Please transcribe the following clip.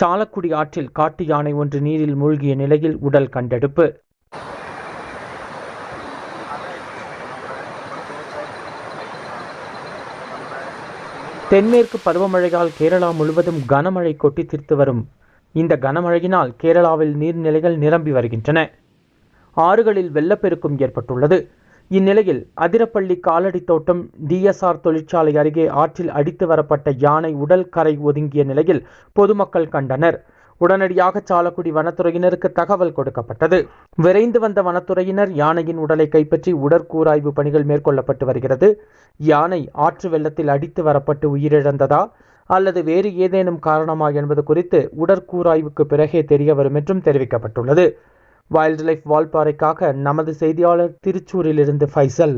சாலக்குடி ஆற்றில் காட்டு யானை ஒன்று நீரில் மூழ்கிய நிலையில் உடல் கண்டெடுப்பு. தென்மேற்கு பருவமழையால் கேரளா முழுவதும் கனமழை கொட்டி தீர்த்து வரும். இந்த கனமழையினால் கேரளாவில் நீர்நிலைகள் நிரம்பி வருகின்றன. ஆறுகளில் வெள்ளப்பெருக்கும் ஏற்பட்டுள்ளது. இந்நிலையில் அதிரப்பள்ளி காலடி தோட்டம் டிஎஸ்ஆர் தொழிற்சாலை அருகே ஆற்றில் அடித்து வரப்பட்ட யானை உடல் கரை ஒதுங்கிய நிலையில் பொதுமக்கள் கண்டனர். உடனடியாக சாலக்குடி வனத்துறையினருக்கு தகவல் கொடுக்கப்பட்டது. விரைந்து வந்த வனத்துறையினர் யானையின் உடலை கைப்பற்றி உடற்கூராய்வு பணிகள் மேற்கொள்ளப்பட்டு வருகிறது. யானை ஆற்று வெள்ளத்தில் அடித்து வரப்பட்டு உயிரிழந்ததா அல்லது வேறு ஏதேனும் காரணமா என்பது குறித்து உடற்கூராய்வுக்கு பிறகே தெரிய வரும் என்றும் தெரிவிக்கப்பட்டுள்ளது. வைல்ட் லைஃப் வால்பாறைக்காக நமது செய்தியாளர் திருச்சூரிலிருந்து ஃபைசல்.